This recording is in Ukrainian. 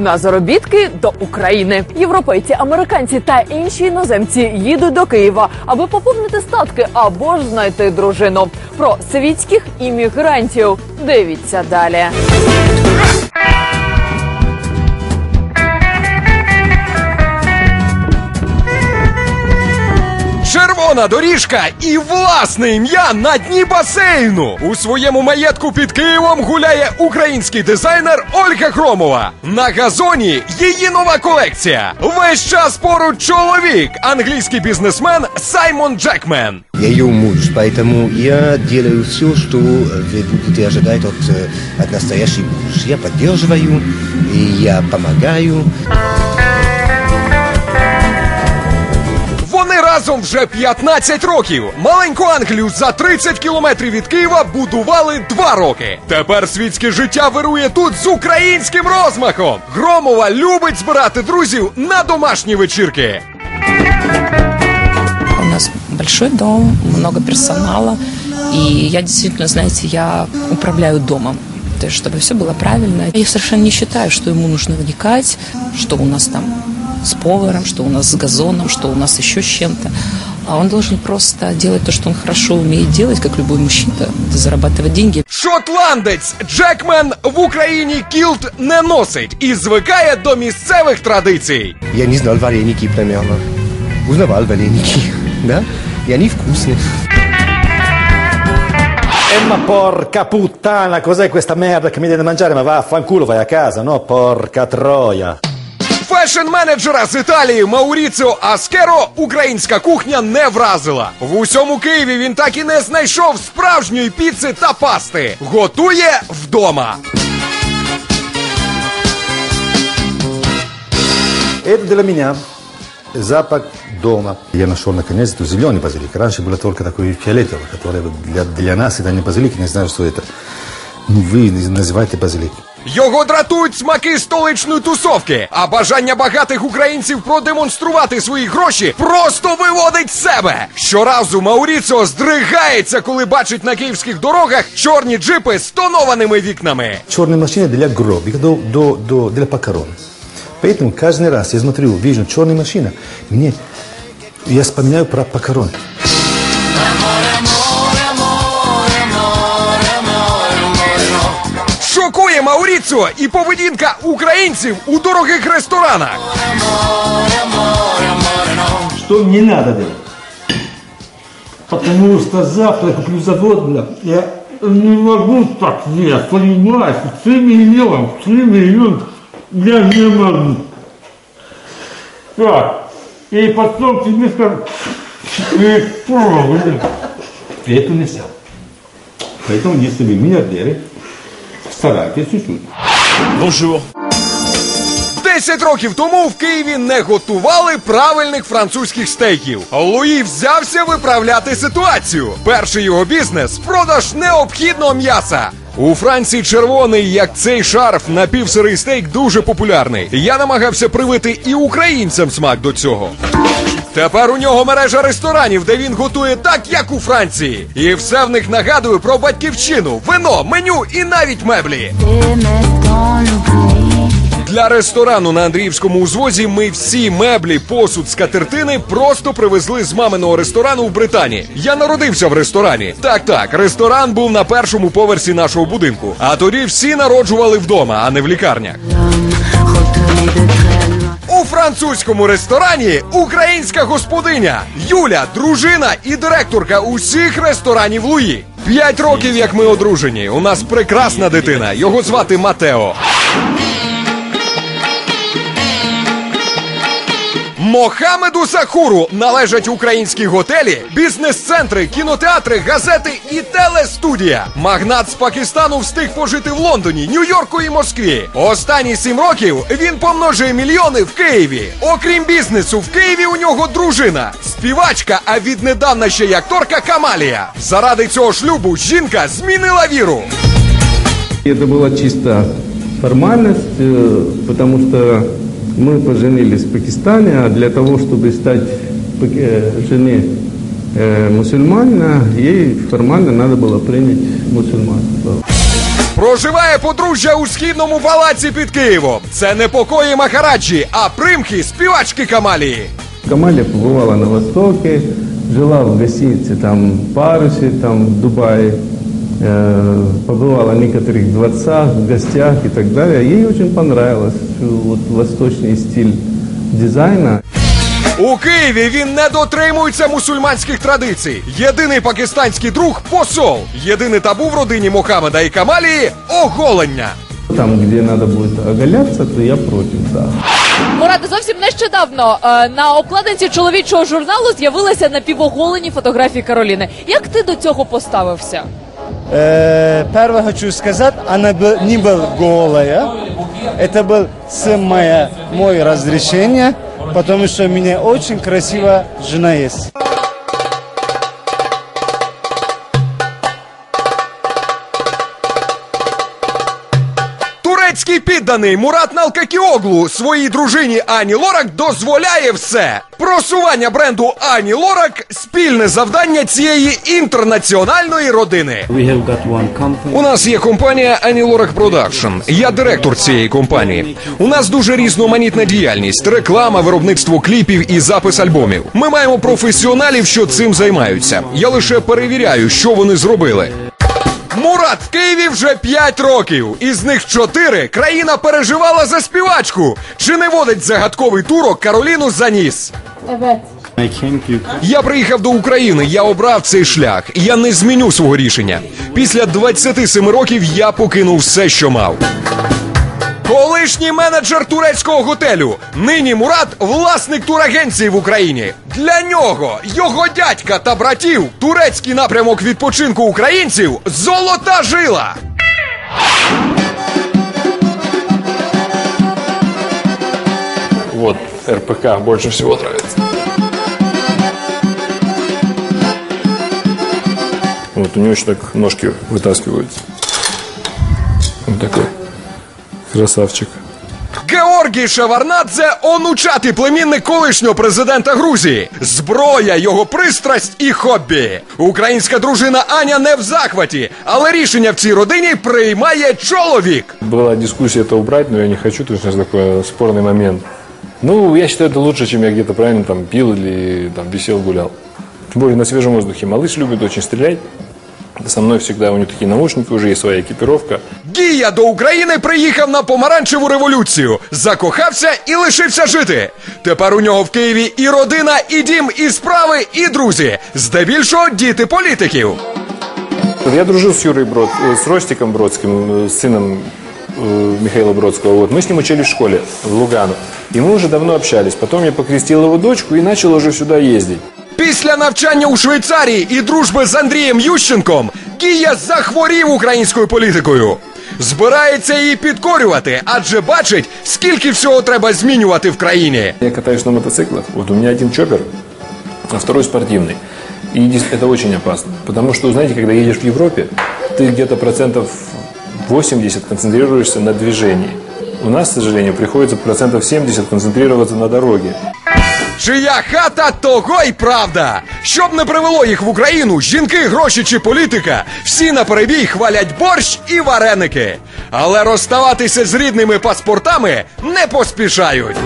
на заробітки до України. Європейці, американці та інші іноземці їдуть до Києва, аби поповнити статки або ж знайти дружину. Про світських іммігрантів дивіться далі. Червона доріжка і власне ім'я на дні басейну. У своєму маєтку під Києвом гуляє український дизайнер Ольга Хромова. На газоні її нова колекція. Весь час поруч чоловік, англійський бізнесмен Саймон Джекмен. Я ее муж, поэтому я делаю все, что вы будете ожидать от, э, от настоящей муж. Я поддерживаю, и я помогаю. Разом вже 15 років. Маленьку Англію за 30 кілометрів від Києва будували два роки. Тепер світське життя вирує тут з українським розмахом. Громова любить збирати друзів на домашні вечірки. У нас большой дом, много персонала. И я действительно, знаете, я управляю домом. Чтобы все было правильно. Я совершенно не считаю, что ему нужно вникать, что у нас там с поваром, что у нас с газоном, что у нас еще с чем-то. А он должен просто делать то, что он хорошо умеет делать, как любой мужчина, это зарабатывать деньги. Шотландець Джекмен в Україні кілт не носить і звикає до місцевих традицій. Я не знал вареники примерно. Узнавал вареники, да? И они вкусные. Eh ma porca puttana, cos'è questa merda che mi dai da mangiare? Ma vaffanculo, vai a casa, no? Porca troia. Фешн-менеджера з Італії Мауріціо Аскеро українська кухня не вразила. В усьому Києві він так і не знайшов справжньої піци та пасти. Готує вдома. Это для меня запах дома. Я нашел наконец эту зеленый базилик. Раньше было только такой фиолетовый, который для, для нас это не базилик, не знаю, что это. Ну, вы называете базилик. Його дратують смаки столичної тусовки, а бажання багатих українців продемонструвати свої гроші просто виводить себе. Щоразу Мауріціо здригається, коли бачить на київських дорогах чорні джипи з тонованими вікнами. Черная машина для гробика, до, до, до, для покорон. Поэтому каждый раз я смотрю, вижу черная машина, мне, я вспоминаю про покорон. Шокує Мауріціо і поведінка українців у дорогих ресторанах. Что не надо делать? Потому что завтра я куплю завод, бля, я не могу так есть, понимаешь? Три миллиона, три миллиона, я не могу. Так, и потом тебе скажут, «Э, что, блин?» это нельзя. Поэтому, если вы миллиардеры, старайтесь чуть-чуть. Десять років тому в Києві не готували правильних французьких стейків. Луї взявся виправляти ситуацію. Перший його бізнес продаж необхідного м'яса. У Франції червоний, як цей шарф, напівсирий стейк дуже популярний. Я намагався привити і українцям смак до цього. Тепер у нього мережа ресторанів, де він готує так, як у Франції. І все в них нагадує про батьківщину, вино, меню і навіть меблі. Для ресторану на Андріївському узвозі ми всі меблі, посуд, скатертини просто привезли з маминого ресторану в Британії. Я народився в ресторані. Так, так, ресторан був на першому поверсі нашого будинку. А тоді всі народжували вдома, а не в лікарнях. У французькому ресторані українська господиня Юля, дружина і директорка усіх ресторанів Луї. П'ять років, як ми одружені. У нас прекрасна дитина. Його звати Матео. Мохамеду Сахуру належать українські готелі, бізнес-центри, кінотеатри, газети і телестудія. Магнат з Пакистану встиг пожити в Лондоні, Нью-Йорку і Москві. Останні сім років він помножує мільйони в Києві. Окрім бізнесу, в Києві у нього дружина, співачка, а віднедавна ще й акторка Камалія. Заради цього шлюбу жінка змінила віру. Это была чисто формальность, э, потому что мы поженились в Пакистане, а для того, чтобы стать пак- э, жене э, мусульманина, ей формально надо было принять мусульманство. Проживає подружжя у східному палаці під Києвом. Це не покої Махараджі, а примхи співачки Камалії. Камаля побывала на Востоке, жила в гостинице там Парусе, там в Дубае, э, побывала в некоторых дворцах, в гостях и так далее. Ей очень понравилось что вот восточный стиль дизайна. У Києві він не дотримується мусульманських традицій. Єдиний пакистанський друг посол. Єдине табу в родині Мохаммеда і Камалії оголення. Там, где надо будет оголяться, то я против, да. Мурате, зовсім нещодавно е, на обкладинці чоловічого журналу з'явилися напівоголені фотографії Кароліни. Як ти до цього поставився? Э, Первое хочу сказать, она был, не была голая. Это был с моя, мое разрешение, потому что у меня очень красивая жена есть. Турецький підданий Мурат Налкакіоглу своїй дружині Ані Лорак дозволяє все. Просування бренду Ані Лорак спільне завдання цієї інтернаціональної родини. У нас є компанія Ані Лорак Продакшн. Я директор цієї компанії. У нас дуже різноманітна діяльність: реклама, виробництво кліпів і запис альбомів. Ми маємо професіоналів, що цим займаються. Я лише перевіряю, що вони зробили. Мурат в Києві вже 5 років. Із них 4 країна переживала за співачку. Чи не водить загадковий турок Кароліну за ніс? Я приїхав до України, я обрав цей шлях. Я не зміню свого рішення. Після 27 років я покинув все, що мав. Колишній менеджер турецького готелю. Нині Мурат власник турагенції в Україні. Для нього, його дядька та братів, турецький напрямок відпочинку українців золота жила. Вот, РПК больше всего нравится. Вот у него еще так ножки вытаскиваются. Он такой красавчик. Георгій Шеварнадзе онучатий племінник колишнього президента Грузії. Зброя, його пристрасть і хобі. Українська дружина Аня не в захваті, але рішення в цій родині приймає чоловік. Была дискуссия это убрать, но я не хочу, то есть у нас такой спорный момент. Ну, я считаю, это лучше, чем я где-то правильно там пил или там висел, гулял. Тем более на свежем воздухе. Малыш любит очень стрелять. Со мной всегда у него такие наушники, уже есть своя экипировка. Гія до України приїхав на помаранчеву революцію, закохався і лишився жити. Тепер у нього в Києві і родина, і дім, і справи, і друзі. Здебільшого діти політиків. Вот Я дружил с Юрой Брод, э, с Ростиком Бродским, э, с сыном э, Михаила Бродского. Вот. Мы с ним учились в школе в Лугану. И мы уже давно общались. Потом я покрестил его дочку и начал уже сюда ездить. Після навчання у Швейцарії і дружби з Андрієм Ющенком Гія захворів українською політикою. Збирається її підкорювати, адже бачить, скільки всього треба змінювати в країні. Я катаюсь на мотоциклах. Вот у меня один чоппер, а второй спортивный. И дес- это очень опасно. Потому что, знаете, когда едешь в Европе, ты где-то процентов 80 концентрируешься на движении. У нас, к сожалению, приходится процентов 70 концентрироваться на дороге. Чия хата, того й правда. Щоб не привело їх в Україну, жінки, гроші чи політика, всі на перебій хвалять борщ і вареники. Але розставатися з рідними паспортами не поспішають.